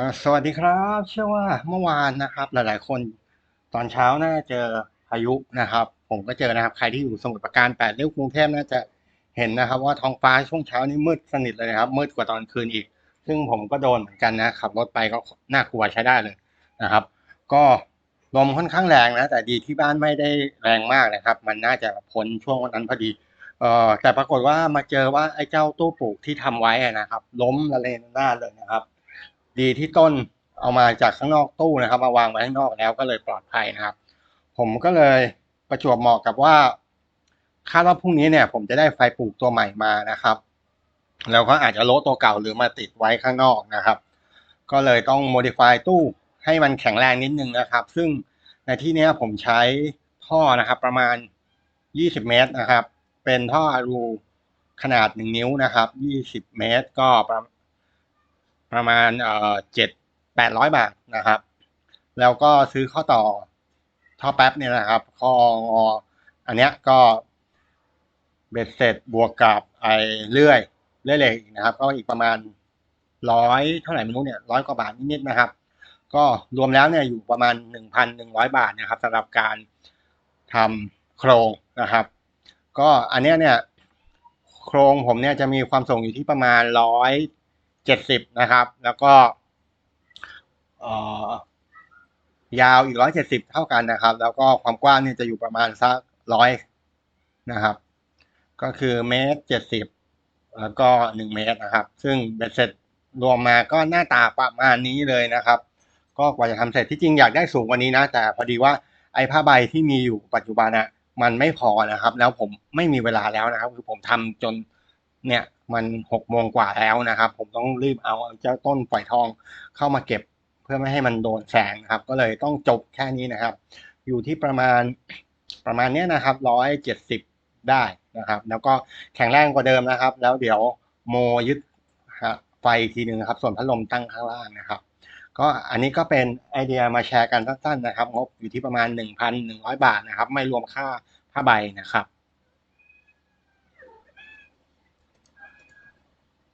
อ่าสวัสดีครับ เชื่อว่าเมื่อวานนะครับ หลายๆ คนตอนเช้าน่าจะเจอพายุนะครับ ผมก็เจอนะครับ ใครที่อยู่สมุทรปราการแปดริ้วกรุงเทพน่าจะเห็นนะครับ ว่าท้องฟ้าช่วงเช้านี่มืดสนิทเลยนะครับ มืดกว่าตอนคืนอีก ซึ่งผมก็โดนเหมือนกันนะขับรถไปก็น่ากลัวใช้ได้เลยนะครับ ก็ลมค่อนข้างแรงนะ แต่ดีที่บ้านไม่ได้แรงมากนะครับ มันน่าจะพ้นช่วงวันนั้นพอดีเอ่อแต่ปรากฏว่ามาเจอว่าไอ้เจ้าตู้ปลูกที่ทำไว้นะครับ ล้มละเลนหน้าเลยนะครับ ดีที่ต้นเอามาจากข้างนอกตู้นะครับมาวางไว้ข้างนอกแล้วก็เลยปลอดภัยนะครับ ผมก็เลยประจวบเหมาะกับว่าคาดว่าพรุ่งนี้เนี่ย ผมจะได้ไฟปลูกตัวใหม่มานะครับ แล้วก็อาจจะโลตัวเก่าหรือมาติดไว้ข้างนอกนะครับ ก็เลยต้อง modify ตู้ให้มันแข็งแรงนิดนึงนะครับ ซึ่งในที่นี้ผมใช้ท่อนะครับ ประมาณ 20 เมตรนะครับ เป็นท่ออลูขนาด 1 นิ้วนะครับ 20 เมตร ก็ประ ประมาณเอ่อเจ็ดแปดร้อยบาทนะครับ แล้วก็ซื้อข้อต่อท่อแป๊บเนี่ยนะครับข้องออันเนี้ยก็เบ็ดเสร็จบวกกับไอ้เลื่อยเลื่อยเหล็กนะครับ ก็อีกประมาณร้อยเท่าไหร่ไม่รู้เนี่ยร้อยกว่าบาทนิดๆนะครับ ก็รวมแล้วเนี่ยอยู่ประมาณหนึ่งพันหนึ่งร้อยบาทนะครับสำหรับการทำโครงนะครับ ก็อันเนี้ยเนี่ยโครงผมเนี่ยจะมีความส่งอยู่ที่ประมาณร้อย เจ็ดสิบนะครับ แล้วก็ยาวอีกร้อยเจ็ดสิบเท่ากันนะครับ แล้วก็ความกว้างเนี่ยจะอยู่ประมาณสักร้อยนะครับ ก็คือเมตรเจ็ดสิบแล้วก็หนึ่งเมตรนะครับ ซึ่งเบ็ดเสร็จรวมมาก็หน้าตาประมาณนี้เลยนะครับ ก็กว่าจะทำเสร็จที่จริงอยากได้สูงกว่านี้นะ แต่พอดีว่าไอ้ผ้าใบที่มีอยู่ปัจจุบันอะมันไม่พอนะครับ แล้วผมไม่มีเวลาแล้วนะครับ คือผมทำจนเนี่ย มันหกโมงกว่าแล้วนะครับ ผมต้องรีบเอาเจ้าต้นฝอยทองเข้ามาเก็บเพื่อไม่ให้มันโดนแสงนะครับ ก็เลยต้องจบแค่นี้นะครับ อยู่ที่ประมาณประมาณนี้นะครับร้อยเจ็ดสิบได้นะครับ แล้วก็แข็งแรงกว่าเดิมนะครับ แล้วเดี๋ยวโมยึดไฟทีหนึ่งนะครับ ส่วนพัดลมตั้งข้างล่างนะครับ ก็อันนี้ก็เป็นไอเดียมาแชร์กันสั้นๆนะครับงบอยู่ที่ประมาณ 1,100 บาทนะครับ ไม่รวมค่าผ้าใบนะครับ